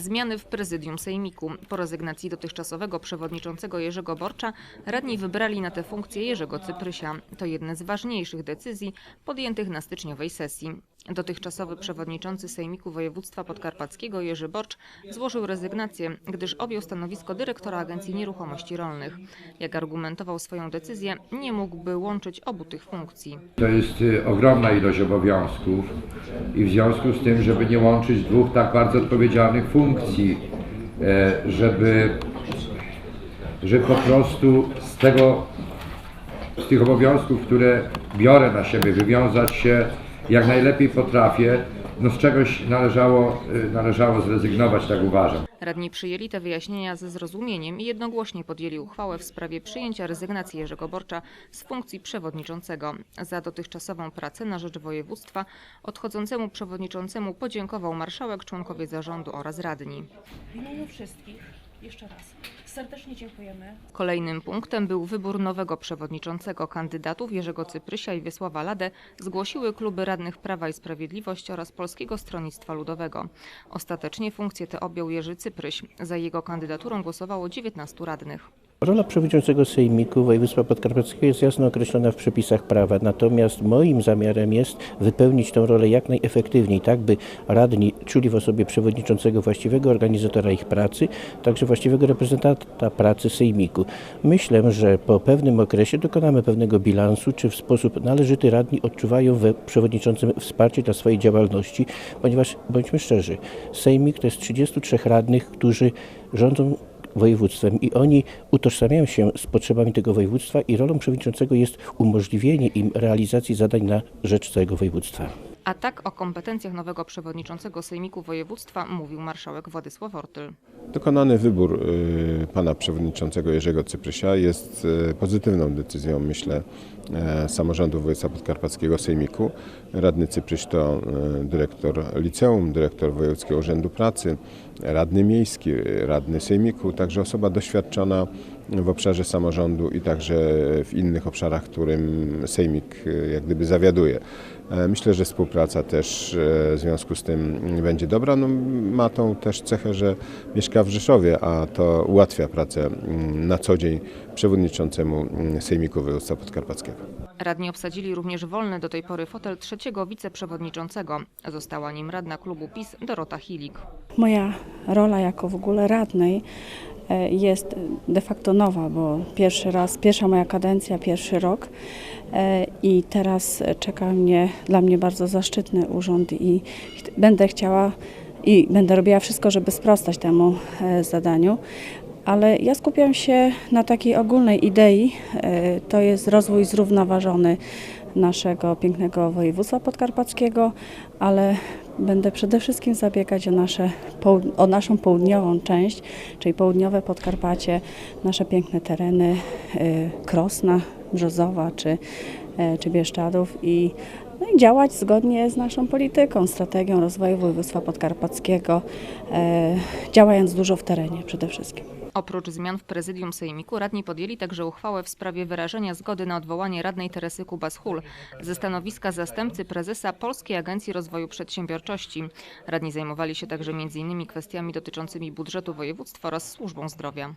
Zmiany w prezydium Sejmiku. Po rezygnacji dotychczasowego przewodniczącego Jerzego Borcza radni wybrali na tę funkcję Jerzego Cyprysia. To jedna z ważniejszych decyzji podjętych na styczniowej sesji. Dotychczasowy przewodniczący Sejmiku Województwa Podkarpackiego Jerzy Borcz złożył rezygnację, gdyż objął stanowisko dyrektora Agencji Nieruchomości Rolnych. Jak argumentował swoją decyzję, nie mógłby łączyć obu tych funkcji. To jest y, ogromna ilość obowiązków i w związku z tym, żeby nie łączyć dwóch tak bardzo odpowiedzialnych funkcji, e, żeby, żeby po prostu z tego, z tych obowiązków, które biorę na siebie, wywiązać się jak najlepiej potrafię, no z czegoś należało, y, należało zrezygnować, tak uważam. Radni przyjęli te wyjaśnienia ze zrozumieniem i jednogłośnie podjęli uchwałę w sprawie przyjęcia rezygnacji Jerzego Borcza z funkcji przewodniczącego. Za dotychczasową pracę na rzecz województwa odchodzącemu przewodniczącemu podziękował marszałek, członkowie zarządu oraz radni. W imieniu wszystkich jeszcze raz serdecznie dziękujemy. Kolejnym punktem był wybór nowego przewodniczącego. Kandydatów Jerzego Cyprysia i Wiesława Ladę zgłosiły kluby radnych Prawa i Sprawiedliwość oraz Polskiego Stronnictwa Ludowego. Ostatecznie funkcję tę objął Jerzy Cypryś. Za jego kandydaturą głosowało 19 radnych. Rola przewodniczącego Sejmiku Województwa Podkarpackiego jest jasno określona w przepisach prawa, natomiast moim zamiarem jest wypełnić tę rolę jak najefektywniej, tak by radni czuli w osobie przewodniczącego właściwego organizatora ich pracy, także właściwego reprezentanta pracy Sejmiku. Myślę, że po pewnym okresie dokonamy pewnego bilansu, czy w sposób należyty radni odczuwają we przewodniczącym wsparcie dla swojej działalności, ponieważ bądźmy szczerzy, Sejmik to jest 33 radnych, którzy rządzą województwem i oni utożsamiają się z potrzebami tego województwa i rolą przewodniczącego jest umożliwienie im realizacji zadań na rzecz całego województwa. A tak o kompetencjach nowego przewodniczącego Sejmiku Województwa mówił marszałek Władysław Ortyl. Dokonany wybór y, pana przewodniczącego Jerzego Cyprysia jest y, pozytywną decyzją, myślę, e, samorządu województwa podkarpackiego Sejmiku. Radny Cypryś to y, dyrektor liceum, dyrektor Wojewódzkiego Urzędu Pracy, radny miejski, y, radny Sejmiku, także osoba doświadczona w obszarze samorządu i także w innych obszarach, którym Sejmik y, jak gdyby zawiaduje. E, Myślę, że współpraca też e, w związku z tym będzie dobra. No, ma tą też cechę, że mieszka w Rzeszowie, a to ułatwia pracę na co dzień przewodniczącemu Sejmiku Województwa Podkarpackiego. Radni obsadzili również wolny do tej pory fotel trzeciego wiceprzewodniczącego. Została nim radna klubu PiS Dorota Hilik. Moja rola jako w ogóle radnej e, jest de facto nowa, bo pierwszy raz, pierwsza moja kadencja, pierwszy rok e, i teraz czeka mnie dla mnie bardzo zaszczytny urząd i będę chciała i będę robiła wszystko, żeby sprostać temu e, zadaniu. Ale ja skupiam się na takiej ogólnej idei, e, to jest rozwój zrównoważony naszego pięknego województwa podkarpackiego, ale będę przede wszystkim zabiegać o, nasze, o naszą południową część, czyli południowe Podkarpacie, nasze piękne tereny y, Krosna, Brzozowa czy, e, czy Bieszczadów i, no i działać zgodnie z naszą polityką, strategią rozwoju województwa podkarpackiego, e, działając dużo w terenie przede wszystkim. Oprócz zmian w prezydium Sejmiku radni podjęli także uchwałę w sprawie wyrażenia zgody na odwołanie radnej Teresy Kubas-Hul ze stanowiska zastępcy prezesa Polskiej Agencji Rozwoju Przedsiębiorczości. Radni zajmowali się także m.in. kwestiami dotyczącymi budżetu województwa oraz służbą zdrowia.